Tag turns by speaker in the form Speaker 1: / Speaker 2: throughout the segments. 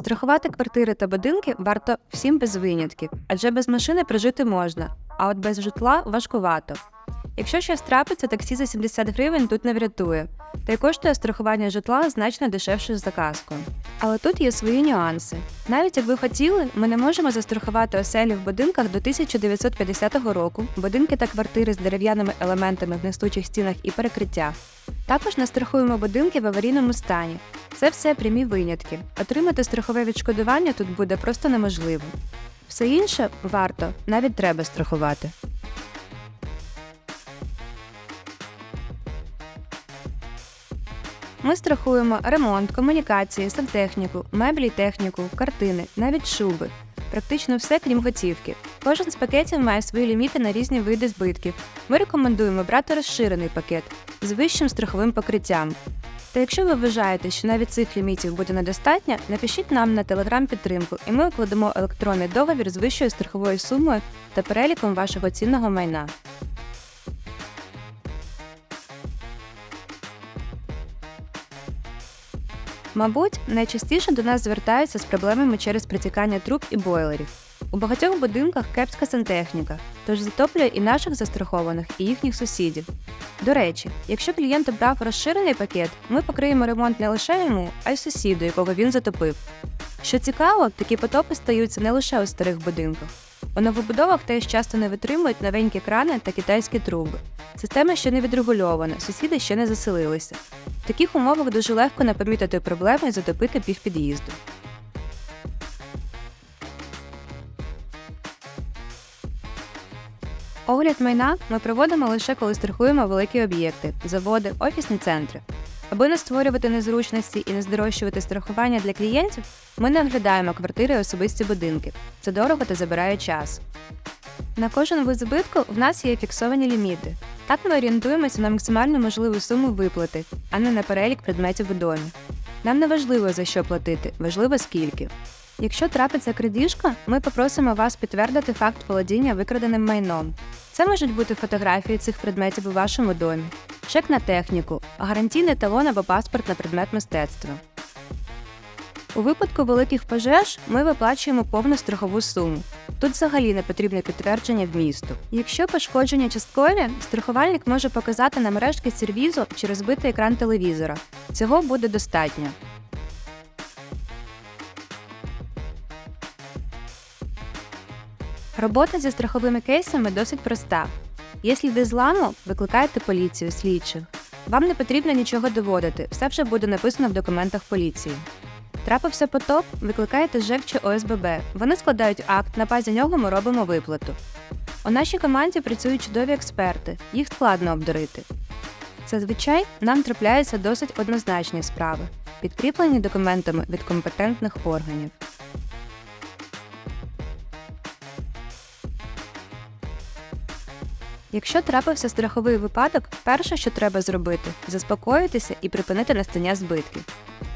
Speaker 1: Страхувати квартири та будинки варто всім без винятків, адже без машини прожити можна, а от без житла важкувато. Якщо щось трапиться, таксі за 70 гривень тут не врятує, та й коштує страхування житла значно дешевше за казкою. Але тут є свої нюанси. Навіть як ви хотіли, ми не можемо застрахувати оселі в будинках до 1950 року, будинки та квартири з дерев'яними елементами в несучих стінах і перекриттях. Також не страхуємо будинки в аварійному стані. Це все прямі винятки. Отримати страхове відшкодування тут буде просто неможливо. Все інше варто, навіть треба страхувати. Ми страхуємо ремонт, комунікації, сантехніку, меблі й техніку, картини, навіть шуби. Практично все, крім готівки. Кожен з пакетів має свої ліміти на різні види збитків. Ми рекомендуємо брати розширений пакет з вищим страховим покриттям. Та якщо ви вважаєте, що навіть цих лімітів буде недостатньо, напишіть нам на телеграм підтримку, і ми укладемо електронний договір з вищою страховою сумою та переліком вашого цінного майна. Мабуть, найчастіше до нас звертаються з проблемами через притікання труб і бойлерів. У багатьох будинках кепська сантехніка, тож затоплює і наших застрахованих, і їхніх сусідів. До речі, якщо клієнт обрав розширений пакет, ми покриємо ремонт не лише йому, а й сусіду, якого він затопив. Що цікаво, такі потопи стаються не лише у старих будинках. У новобудовах теж часто не витримують новенькі крани та китайські труби. Система ще не відрегульована, сусіди ще не заселилися. В таких умовах дуже легко не помітити проблеми і затопити півпід'їзду. Огляд майна ми проводимо лише коли страхуємо великі об'єкти, заводи, офісні центри. Аби не створювати незручності і не здорожчувати страхування для клієнтів, ми не оглядаємо квартири і особисті будинки. Це дорого та забирає час. На кожен вид збитку в нас є фіксовані ліміти. Так ми орієнтуємося на максимальну можливу суму виплати, а не на перелік предметів у домі. Нам не важливо за що платити, важливо скільки. Якщо трапиться крадіжка, ми попросимо вас підтвердити факт володіння викраденим майном. Це можуть бути фотографії цих предметів у вашому домі, чек на техніку, гарантійний талон або паспорт на предмет мистецтва. У випадку великих пожеж ми виплачуємо повну страхову суму. Тут взагалі не потрібне підтвердження вмісту. Якщо пошкодження часткові, страхувальник може показати нам рештки сервізу чи розбитий екран телевізора. Цього буде достатньо. Робота зі страховими кейсами досить проста. Є сліди зламу, викликаєте поліцію, слідчих. Вам не потрібно нічого доводити, все вже буде написано в документах поліції. Трапився потоп, викликаєте ЖЕК чи ОСББ. Вони складають акт, на базі нього ми робимо виплату. У нашій команді працюють чудові експерти, їх складно обдурити. Зазвичай нам трапляються досить однозначні справи, підкріплені документами від компетентних органів. Якщо трапився страховий випадок, перше, що треба зробити, заспокоїтися і припинити настання збитків.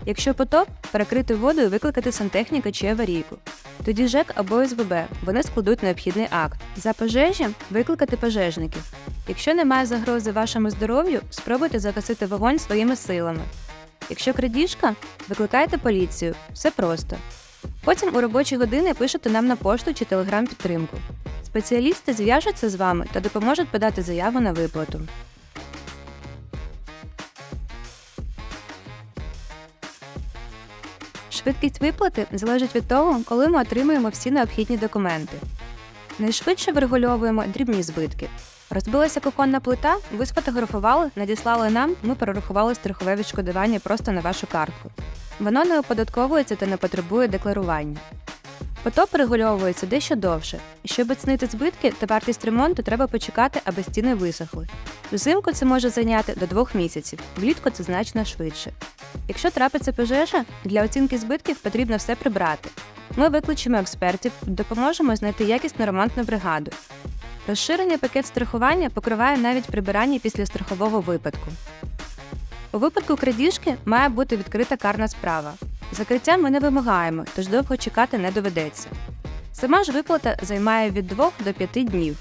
Speaker 1: Якщо потоп, перекрити воду і викликати сантехніка чи аварійку. Тоді ЖЕК або СББ вони складуть необхідний акт. За пожежі викликати пожежників. Якщо немає загрози вашому здоров'ю, спробуйте загасити вогонь своїми силами. Якщо крадіжка, викликайте поліцію. Все просто. Потім у робочі години пишете нам на пошту чи телеграм підтримку. Спеціалісти зв'яжуться з вами та допоможуть подати заяву на виплату. Швидкість виплати залежить від того, коли ми отримуємо всі необхідні документи. Найшвидше врегульовуємо дрібні збитки. Розбилася кухонна плита, ви сфотографували, надіслали нам, ми перерахували страхове відшкодування просто на вашу картку. Воно не оподатковується та не потребує декларування. Потоп регульовується дещо довше, і щоб оцінити збитки та вартість ремонту, треба почекати, аби стіни висохли. Взимку це може зайняти до двох місяців, влітку це значно швидше. Якщо трапиться пожежа, для оцінки збитків потрібно все прибрати. Ми викличемо експертів, допоможемо знайти якісну ремонтну бригаду. Розширений пакет страхування покриває навіть прибирання після страхового випадку. У випадку крадіжки має бути відкрита карна справа. Закриття ми не вимагаємо, тож довго чекати не доведеться. Сама ж виплата займає від 2 до 5 днів.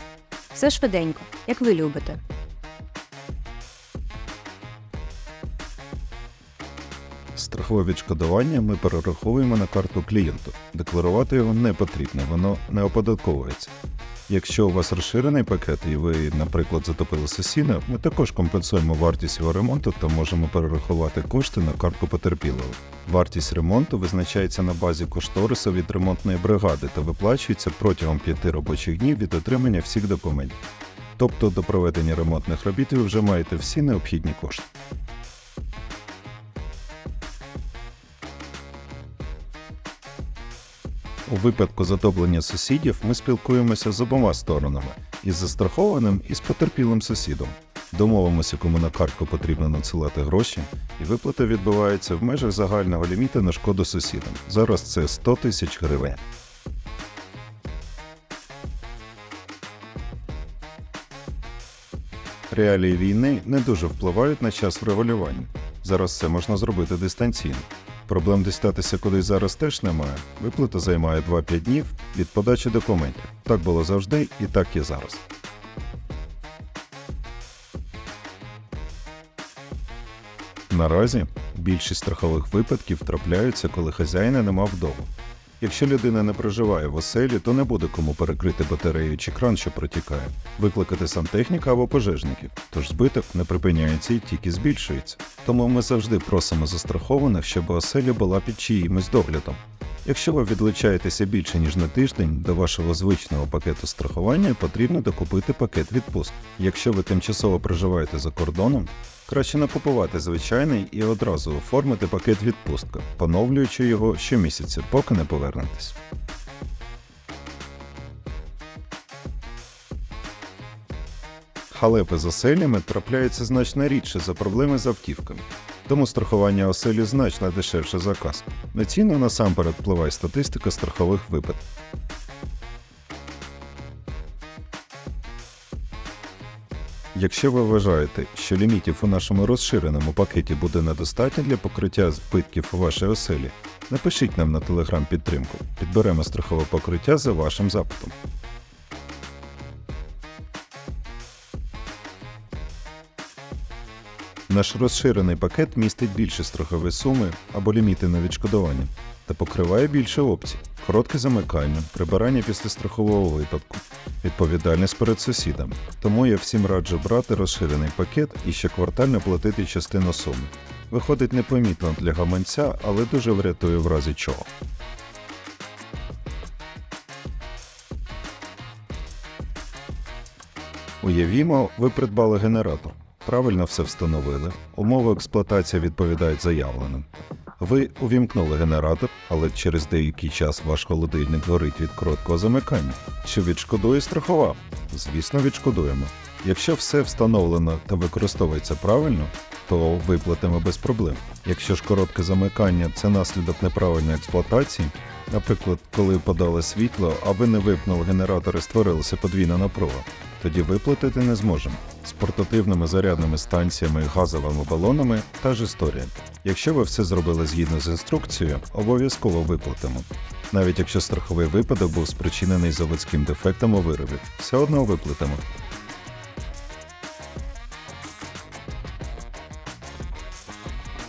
Speaker 1: Все швиденько, як ви любите.
Speaker 2: Страхове відшкодування ми перераховуємо на карту клієнту. Декларувати його не потрібно, воно не оподатковується. Якщо у вас розширений пакет і ви, наприклад, затопили сусіда, ми також компенсуємо вартість його ремонту та можемо перерахувати кошти на картку потерпілого. Вартість ремонту визначається на базі кошторису від ремонтної бригади та виплачується протягом п'яти робочих днів від отримання всіх документів. Тобто до проведення ремонтних робіт ви вже маєте всі необхідні кошти. У випадку затоплення сусідів ми спілкуємося з обома сторонами із застрахованим і з потерпілим сусідом. Домовимося, кому на картку потрібно надсилати гроші, і виплата відбувається в межах загального ліміту на шкоду сусідам. Зараз це 100 тисяч гривень. Реалії війни не дуже впливають на час врегулювання. Зараз це можна зробити дистанційно. Проблем дістатися кудись зараз теж немає. Виплата займає 2-5 днів від подачі документів. Так було завжди і так є зараз. Наразі більшість страхових випадків трапляються, коли хазяїна нема вдома. Якщо людина не проживає в оселі, то не буде кому перекрити батарею чи кран, що протікає, викликати сантехніка або пожежників. Тож збиток не припиняється і тільки збільшується. Тому ми завжди просимо застрахованих, щоб оселя була під чиїмось доглядом. Якщо ви відлучаєтеся більше ніж на тиждень, до вашого звичного пакету страхування потрібно докупити пакет відпустки. Якщо ви тимчасово проживаєте за кордоном, краще не купувати звичайний і одразу оформити пакет відпустка, поновлюючи його щомісяця, поки не повернетесь. Халепи з оселями трапляються значно рідше за проблеми з автівками. Тому страхування оселі значно дешевше за каску. На ціну насамперед впливає статистика страхових випадків. Якщо ви вважаєте, що лімітів у нашому розширеному пакеті буде недостатньо для покриття збитків у вашій оселі, напишіть нам на телеграм підтримку. Підберемо страхове покриття за вашим запитом. Наш розширений пакет містить більше страхові суми або ліміти на відшкодування та покриває більше опцій: коротке замикання, прибирання після страхового випадку, відповідальність перед сусідами. Тому я всім раджу брати розширений пакет і щоквартально платити частину суми. Виходить непомітно для гаманця, але дуже врятує в разі чого. Уявімо, ви придбали генератор. Правильно все встановили. Умови експлуатації відповідають заявленим. Ви увімкнули генератор, але через деякий час ваш холодильник горить від короткого замикання. Чи відшкодує страхова? Звісно, відшкодуємо. Якщо все встановлено та використовується правильно, то виплатимо без проблем. Якщо ж коротке замикання це наслідок неправильної експлуатації, наприклад, коли подали світло, а ви не вимкнули генератор і створилася подвійна напруга, тоді виплатити не зможемо. З портативними зарядними станціями, газовими балонами та ж історія. Якщо ви все зробили згідно з інструкцією, обов'язково виплатимо. Навіть якщо страховий випадок був спричинений заводським дефектом у виробі, все одно виплатимо.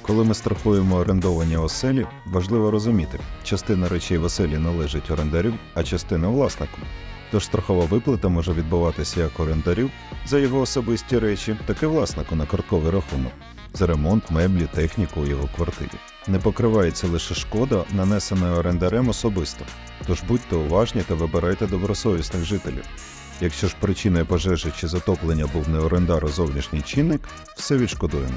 Speaker 2: Коли ми страхуємо орендовані оселі, важливо розуміти, частина речей в оселі належить орендарю, а частина власнику. Тож страхова виплата може відбуватися як орендарю за його особисті речі, так і власнику на картковий рахунок за ремонт, меблі, техніку у його квартирі. Не покривається лише шкода, нанесена орендарем особисто. Тож будьте уважні та вибирайте добросовісних жителів. Якщо ж причиною пожежі чи затоплення був не орендар, а зовнішній чинник, все відшкодуємо.